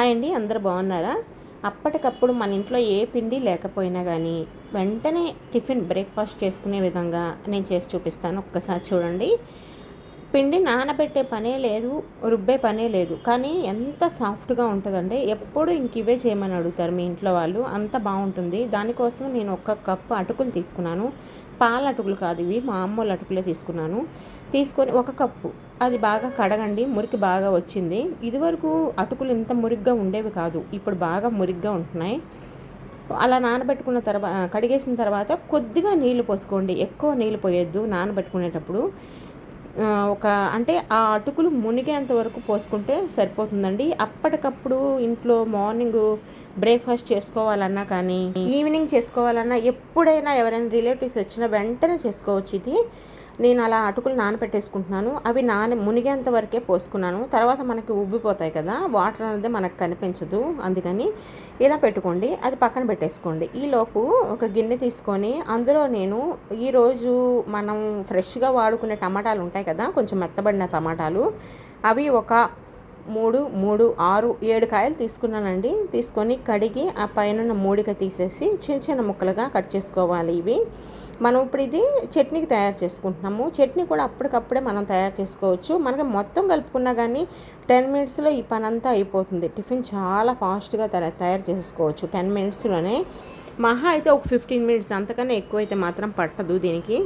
Hi అండి అందరు బాగున్నారా? అప్పటికప్పుడు మన ఇంట్లో ఏ పిండి లేకపోయినా కానీ వెంటనే టిఫిన్ బ్రేక్ఫాస్ట్ చేసుకునే విధంగా నేను చేసి చూపిస్తాను. ఒక్కసారి చూడండి. పిండి నానబెట్టే పనే లేదు రుబ్బే పనే లేదు. కానీ ఎంత సాఫ్ట్గా ఉంటుందండి ఎప్పుడు ఇంక ఇవే చేయమని అడుగుతారు మీ ఇంట్లో వాళ్ళు. అంత బాగుంటుంది. దానికోసం నేను ఒక కప్పు అటుకులు తీసుకున్నాను. పాల అటుకులు కాదు ఇవి మా అమ్మోళ్ళ అటుకులే తీసుకున్నాను. తీసుకొని ఒక కప్పు అది బాగా కడగండి మురికి బాగా వచ్చింది. ఇదివరకు అటుకులు ఇంత మురిగ్గా ఉండేవి కాదు. ఇప్పుడు బాగా మురిగ్గా ఉంటున్నాయి. అలా నానబెట్టుకున్న తర్వాత కడిగేసిన తర్వాత కొద్దిగా నీళ్ళు పోసుకోండి. ఎక్కువ నీళ్ళు పోయొద్దు నానబెట్టుకునేటప్పుడు. ఒక అంటే ఆ అటుకులు మునిగేంత వరకు పోసుకుంటే సరిపోతుందండి. అప్పటికప్పుడు ఇంట్లో మార్నింగ్ బ్రేక్ఫాస్ట్ చేసుకోవాలన్నా కానీ ఈవినింగ్ చేసుకోవాలన్నా ఎప్పుడైనా ఎవరైనా రిలేటివ్స్ వచ్చినా వెంటనే చేసుకోవచ్చు ఇది. నేను అలా అటుకులు నానబెట్టేసుకుంటున్నాను అవి నాన మునిగేంత వరకే పోసుకున్నాను. తర్వాత మనకి ఉబ్బిపోతాయి కదా వాటర్ అనేది మనకు కనిపించదు. అందుకని ఇలా పెట్టుకోండి. అది పక్కన పెట్టేసుకోండి. ఈలోపు ఒక గిన్నె తీసుకొని అందులో నేను ఈరోజు మనం ఫ్రెష్గా వాడుకునే టమాటాలు ఉంటాయి కదా కొంచెం మెత్తబడిన టమాటాలు. అవి ఒక మూడు మూడు ఆరు ఏడు కాయలు తీసుకున్నానండి. తీసుకొని కడిగి ఆ పైన మూడిక తీసేసి చిన్న చిన్న ముక్కలుగా కట్ చేసుకోవాలి ఇవి. మనం ఇప్పుడు ఇది చట్నీకి తయారు చేసుకుంటున్నాము. చట్నీ కూడా అప్పటికప్పుడే మనం తయారు చేసుకోవచ్చు. మనకి మొత్తం కలుపుకున్నా కానీ టెన్ మినిట్స్లో ఈ పని అంతా అయిపోతుంది. టిఫిన్ చాలా ఫాస్ట్గా తయారు తయారు చేసుకోవచ్చు టెన్ మినిట్స్లోనే. మహా అయితే ఒక ఫిఫ్టీన్ మినిట్స్ అంతకన్నా ఎక్కువైతే మాత్రం పట్టదు దీనికి.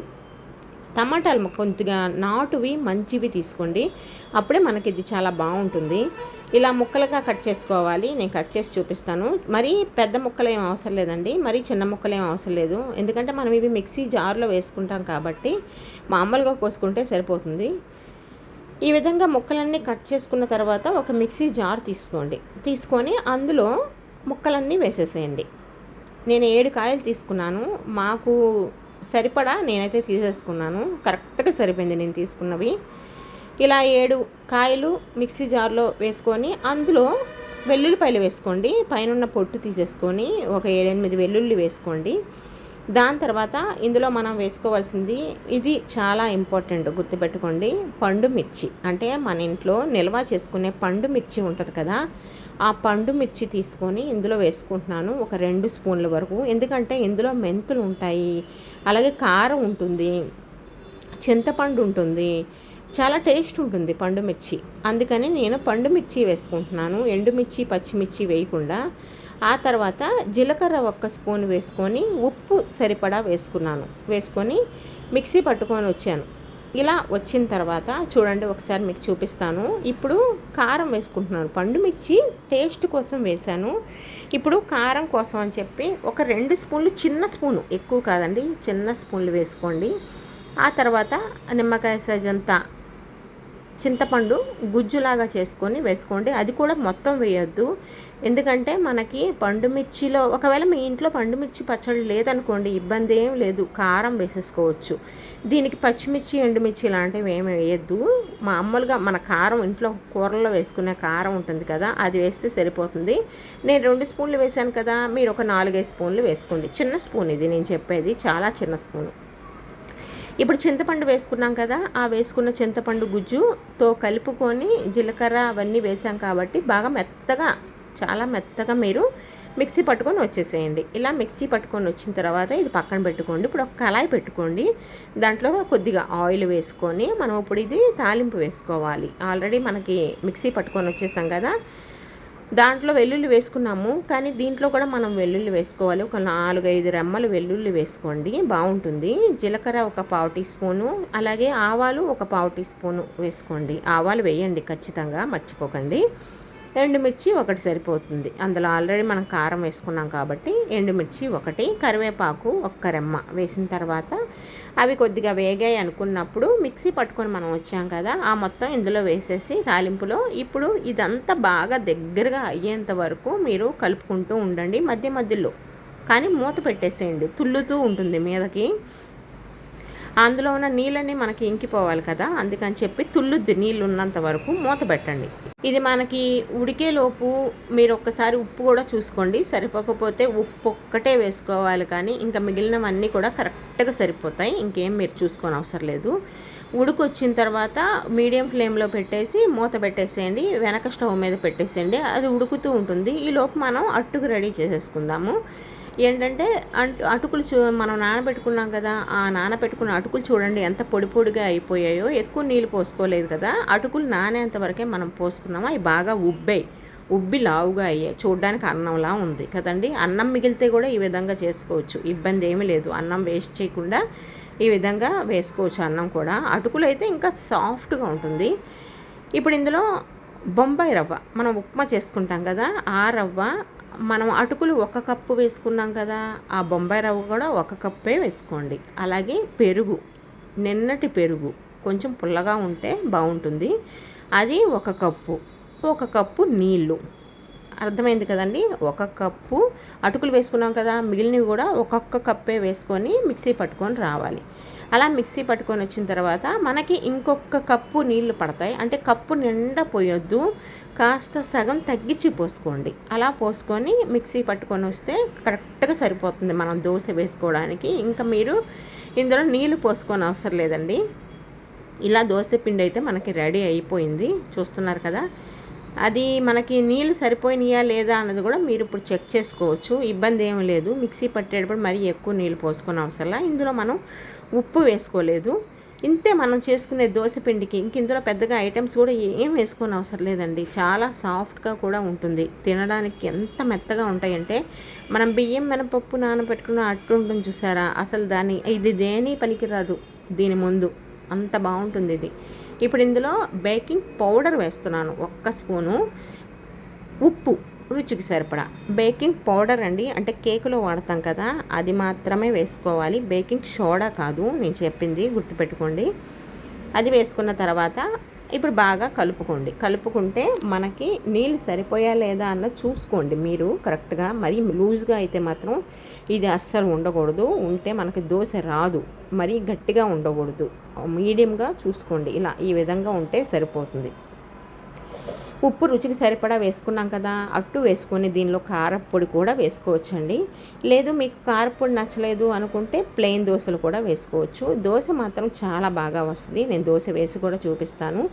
టమాటాలు కొద్దిగా నాటువి మంచివి తీసుకోండి. అప్పుడే మనకి ఇది చాలా బాగుంటుంది. ఇలా ముక్కలుగా కట్ చేసుకోవాలి. నేను కట్ చేసి చూపిస్తాను. మరీ పెద్ద ముక్కలు ఏం అవసరం లేదండి. మరీ చిన్న ముక్కలు ఏం అవసరం లేదు. ఎందుకంటే మనం ఇవి మిక్సీ జార్లో వేసుకుంటాం కాబట్టి మామూలుగా కోసుకుంటే సరిపోతుంది. ఈ విధంగా ముక్కలన్నీ కట్ చేసుకున్న తర్వాత ఒక మిక్సీ జార్ తీసుకోండి. తీసుకొని అందులో ముక్కలన్నీ వేసేసేయండి. నేను ఏడు కాయలు తీసుకున్నాను. మాకు సరిపడా నేనైతే తీసేసుకున్నాను. కరెక్ట్గా సరిపోయింది నేను తీసుకున్నవి. ఇలా ఏడు కాయలు మిక్సీ జార్లో వేసుకొని అందులో వెల్లుల్లిపాయలు వేసుకోండి. పైన పొట్టు తీసేసుకొని ఒక ఏడెనిమిది వెల్లుల్లి వేసుకోండి. దాని తర్వాత ఇందులో మనం వేసుకోవాల్సింది ఇది చాలా ఇంపార్టెంట్ గుర్తుపెట్టుకోండి. పండు మిర్చి అంటే మన ఇంట్లో నిల్వ చేసుకునే పండు మిర్చి ఉంటుంది కదా ఆ పండు మిర్చి తీసుకొని ఇందులో వేసుకుంటున్నాను ఒక రెండు స్పూన్ల వరకు. ఎందుకంటే ఇందులో మెంతులు ఉంటాయి అలాగే కారం ఉంటుంది చింతపండు ఉంటుంది చాలా టేస్ట్ ఉంటుంది పండు మిర్చి. అందుకని నేను పండు మిర్చి వేసుకుంటున్నాను ఎండుమిర్చి పచ్చిమిర్చి వేయకుండా. ఆ తర్వాత జీలకర్ర ఒక్క స్పూన్ వేసుకొని ఉప్పు సరిపడా వేసుకున్నాను. వేసుకొని మిక్సీ పట్టుకొని వచ్చాను. ఇలా వచ్చిన తర్వాత చూడండి ఒకసారి మీకు చూపిస్తాను. ఇప్పుడు కారం వేసుకుంటున్నాను. పండు మిర్చి టేస్ట్ కోసం వేశాను. ఇప్పుడు కారం కోసం అని చెప్పి ఒక రెండు స్పూన్లు చిన్న స్పూను ఎక్కువ కాదండి చిన్న స్పూన్లు వేసుకోండి. ఆ తర్వాత నిమ్మకాయ సైజంతా చింతపండు గుజ్జులాగా చేసుకొని వేసుకోండి. అది కూడా మొత్తం వేయొద్దు. ఎందుకంటే మనకి పండు మిర్చిలో ఒకవేళ మీ ఇంట్లో పండు మిర్చి పచ్చడి లేదనుకోండి ఇబ్బంది ఏం లేదు. కారం వేసేసుకోవచ్చు. దీనికి పచ్చిమిర్చి ఎండుమిర్చి లాంటివి ఏమి వేయద్దు. మామూలుగా మన కారం ఇంట్లో కూరల్లో వేసుకునే కారం ఉంటుంది కదా అది వేస్తే సరిపోతుంది. నేను రెండు స్పూన్లు వేసాను కదా మీరు ఒక నాలుగైదు స్పూన్లు వేసుకోండి. చిన్న స్పూన్ ఇది నేను చెప్పేది చాలా చిన్న స్పూను. ఇప్పుడు చింతపండు వేసుకున్నాం కదా ఆ వేసుకున్న చింతపండు గుజ్జుతో కలుపుకొని జీలకర్ర అవన్నీ వేసాం కాబట్టి బాగా మెత్తగా చాలా మెత్తగా మీరు మిక్సీ పట్టుకొని వచ్చేసేయండి. ఇలా మిక్సీ పట్టుకొని వచ్చిన తర్వాత ఇది పక్కన పెట్టుకోండి. ఇప్పుడు ఒక కళాయి పెట్టుకోండి. దాంట్లో కొద్దిగా ఆయిల్ వేసుకొని మనం ఇప్పుడు ఇది తాలింపు వేసుకోవాలి. ఆల్రెడీ మనకి మిక్సీ పట్టుకొని వచ్చేసాం కదా దాంట్లో వెల్లుల్లి వేసుకున్నాము. కానీ దీంట్లో కూడా మనం వెల్లుల్లి వేసుకోవాలి. ఒక నాలుగైదు రెమ్మలు వెల్లుల్లి వేసుకోండి. బాగుంటుంది. జీలకర్ర ఒక పావు టీ స్పూను. అలాగే ఆవాలు ఒక పావు టీ స్పూను వేసుకోండి. ఆవాలు వేయండి ఖచ్చితంగా మర్చిపోకండి. ఎండుమిర్చి ఒకటి సరిపోతుంది. అందులో ఆల్రెడీ మనం కారం వేసుకున్నాం కాబట్టి ఎండుమిర్చి ఒకటి కరివేపాకు ఒక్క రెమ్మ వేసిన తర్వాత అవి కొద్దిగా వేగాయి అనుకున్నప్పుడు మిక్సీ పట్టుకొని మనం వచ్చాం కదా ఆ మొత్తం ఇందులో వేసేసి తాలింపులో. ఇప్పుడు ఇదంతా బాగా దగ్గరగా అయ్యేంత వరకు మీరు కలుపుకుంటూ ఉండండి మధ్య మధ్యలో. కానీ మూత పెట్టేసేయండి తుల్లుతూ ఉంటుంది మీదకి. అందులో ఉన్న నీళ్ళని మనకి ఇంకిపోవాలి కదా అందుకని చెప్పి తుల్లుద్ది నీళ్ళు ఉన్నంత వరకు మూత పెట్టండి. ఇది మనకి ఉడికేలోపు మీరు ఒక్కసారి ఉప్పు కూడా చూసుకోండి. సరిపోకపోతే ఉప్పు ఒక్కటే వేసుకోవాలి కానీ ఇంకా మిగిలినవన్నీ కూడా కరెక్ట్గా సరిపోతాయి. ఇంకేం మీరు చూసుకోని అవసరం లేదు. ఉడుకు వచ్చిన తర్వాత మీడియం ఫ్లేమ్లో పెట్టేసి మూత పెట్టేసేయండి. వెనక స్టవ్ మీద పెట్టేసేయండి. అది ఉడుకుతూ ఉంటుంది. ఈ లోపు మనం అట్టుకు రెడీ చేసేసుకుందాము. ఏంటంటే అంటు అటుకులు చూ మనం నానబెట్టుకున్నాం కదా ఆ నానబెట్టుకున్న అటుకులు చూడండి ఎంత పొడి పొడిగా అయిపోయాయో ఎక్కువ నీళ్ళు పోసుకోలేదు కదా అటుకులు నానేంత వరకే మనం పోసుకున్నాము అవి బాగా ఉబ్బాయి ఉబ్బి లావుగా అయ్యాయి. చూడడానికి అన్నంలా ఉంది కదండి. అన్నం మిగిలితే కూడా ఈ విధంగా చేసుకోవచ్చు. ఇబ్బంది ఏమీ లేదు. అన్నం వేస్ట్ చేయకుండా ఈ విధంగా వేసుకోవచ్చు అన్నం కూడా. అటుకులు అయితే ఇంకా సాఫ్ట్గా ఉంటుంది. ఇప్పుడు ఇందులో బొంబాయి రవ్వ మనం ఉప్మా చేసుకుంటాం కదా ఆ రవ్వ మనం అటుకులు ఒక కప్పు వేసుకున్నాం కదా ఆ బొంబాయి రవ్వ కూడా ఒక కప్పే వేసుకోండి. అలాగే పెరుగు నిన్నటి పెరుగు కొంచెం పుల్లగా ఉంటే బాగుంటుంది. అది ఒక కప్పు ఒక కప్పు నీళ్ళు. అర్థమైంది కదండి? ఒక కప్పు అటుకులు వేసుకున్నాం కదా మిగిలినవి కూడా ఒక్కొక్క కప్పే వేసుకొని మిక్సీ పట్టుకొని రావాలి. అలా మిక్సీ పట్టుకొని వచ్చిన తర్వాత మనకి ఇంకొక కప్పు నీళ్ళు పడతాయి. అంటే కప్పు నిండా పోయొద్దు. కాస్త సగం తగ్గించి పోసుకోండి. అలా పోసుకొని మిక్సీ పట్టుకొని వస్తే కరెక్ట్గా సరిపోతుంది మనం దోశ వేసుకోవడానికి. ఇంకా మీరు ఇందులో నీళ్ళు పోసుకొని అవసరం లేదండి. ఇలా దోశ పిండి అయితే మనకి రెడీ అయిపోయింది. చూస్తున్నారు కదా? అది మనకి నీళ్ళు సరిపోయినాయా లేదా అన్నది కూడా మీరు ఇప్పుడు చెక్ చేసుకోవచ్చు. ఇబ్బంది ఏమి లేదు. మిక్సీ పట్టేటప్పుడు మరీ ఎక్కువ నీళ్ళు పోసుకొని అవసరం ఇందులో మనం ఉప్పు వేసుకోలేదు. ఇంతే మనం చేసుకునే దోశ పిండికి ఇంక ఇందులో పెద్దగా ఐటమ్స్ కూడా ఏం వేసుకోని అవసరం లేదండి. చాలా సాఫ్ట్గా కూడా ఉంటుంది. తినడానికి ఎంత మెత్తగా ఉంటాయంటే మనం బియ్యం మినపప్పు నానబెట్టుకున్న అట్టు ఉంటుంది చూసారా? అసలు దాని ఇది దేని పనికిరాదు. దీని ముందు అంత బాగుంటుంది ఇది. ఇప్పుడు ఇందులో బేకింగ్ పౌడర్ వేస్తున్నాను. ఒక్క స్పూను ఉప్పు. రుచికి సరిపడా. బేకింగ్ పౌడర్ అండి. అంటే కేకులో వాడతాం కదా అది మాత్రమే వేసుకోవాలి. బేకింగ్ సోడా కాదు నేను చెప్పింది గుర్తుపెట్టుకోండి. అది వేసుకున్న తర్వాత ఇప్పుడు బాగా కలుపుకోండి. కలుపుకుంటే మనకి నీళ్ళు సరిపోయా లేదా అన్న చూసుకోండి మీరు కరెక్ట్గా. మరీ లూజ్గా అయితే మాత్రం ఇది అస్సలు ఉండకూడదు. ఉంటే మనకి దోశ రాదు. మరీ గట్టిగా ఉండకూడదు. మీడియంగా చూసుకోండి. ఇలా ఈ విధంగా ఉంటే సరిపోతుంది. ఉప్పు రుచికి సరిపడా వేసుకున్నాం కదా అట్టు వేసుకొని దీనిలో కారపొడి కూడా వేసుకోవచ్చండి. లేదు మీకు కారపొడి నచ్చలేదు అనుకుంటే ప్లెయిన్ దోశలు కూడా వేసుకోవచ్చు. దోశ మాత్రం చాలా బాగా వస్తుంది. నేను దోశ వేసి కూడా చూపిస్తాను.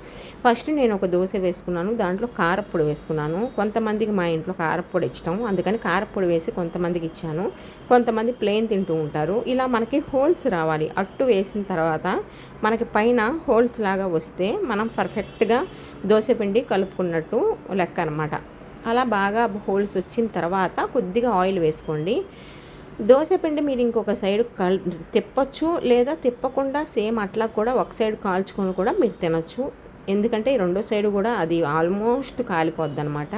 ఫస్ట్ నేను ఒక దోశ వేసుకున్నాను. దాంట్లో కారపొడి వేసుకున్నాను. కొంతమందికి మా ఇంట్లో కారపొడి ఇష్టం. అందుకని కారపొడి వేసి కొంతమందికి ఇచ్చాను. కొంతమంది ప్లెయిన్ తింటూ ఉంటారు. ఇలా మనకి హోల్స్ రావాలి. అట్టు వేసిన తర్వాత మనకి పైన హోల్స్ లాగా వస్తే మనం పర్ఫెక్ట్గా దోశపిండి కలుపుకున్నట్టు లెక్క అనమాట అలా బాగా హోల్స్ వచ్చిన తర్వాత కొద్దిగా ఆయిల్ వేసుకోండి. దోశపిండి మీరు ఇంకొక సైడ్ కల్ తిప్పచ్చు లేదా తిప్పకుండా సేమ్ అట్లా కూడా ఒక సైడ్ కాల్చుకొని కూడా మీరు తినచ్చు. ఎందుకంటే రెండో సైడ్ కూడా అది ఆల్మోస్ట్ కాలిపోద్ది అనమాట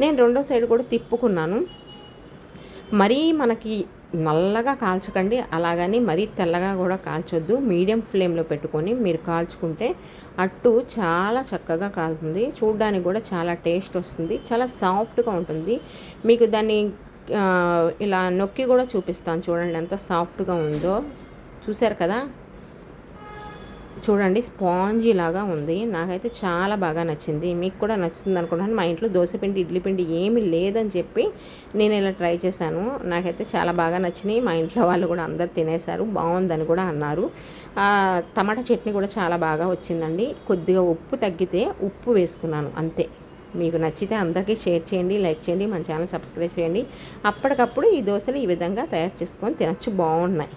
నేను రెండో సైడ్ కూడా తిప్పుకున్నాను. మరీ మనకి నల్లగా కాల్చకండి అలాగని మరీ తెల్లగా కూడా కాల్చొద్దు. మీడియం ఫ్లేమ్లో పెట్టుకొని మీరు కాల్చుకుంటే అట్టు చాలా చక్కగా కాలుతుంది. చూడడానికి కూడా చాలా టేస్ట్ వస్తుంది. చాలా సాఫ్ట్గా ఉంటుంది. మీకు దాన్ని ఇలా నొక్కి కూడా చూపిస్తాను చూడండి ఎంత సాఫ్ట్గా ఉందో. చూసారు కదా? చూడండి స్పాంజీ లాగా ఉంది. నాకైతే చాలా బాగా నచ్చింది. మీకు కూడా నచ్చుతుంది అనుకుంటున్నాను. మా ఇంట్లో దోశపిండి ఇడ్లీ పిండి ఏమీ లేదని చెప్పి నేను ఇలా ట్రై చేశాను. నాకైతే చాలా బాగా నచ్చినాయి. మా ఇంట్లో వాళ్ళు కూడా అందరు తినేశారు. బాగుందని కూడా అన్నారు. టమాటా చట్నీ కూడా చాలా బాగా వచ్చిందండి. కొద్దిగా ఉప్పు తగ్గితే ఉప్పు వేసుకున్నాను. అంతే. మీకు నచ్చితే అందరికీ షేర్ చేయండి లైక్ చేయండి మన ఛానల్ సబ్స్క్రైబ్ చేయండి. అప్పటికప్పుడు ఈ దోశలు ఈ విధంగా తయారు చేసుకొని తినచ్చు. బాగున్నాయి.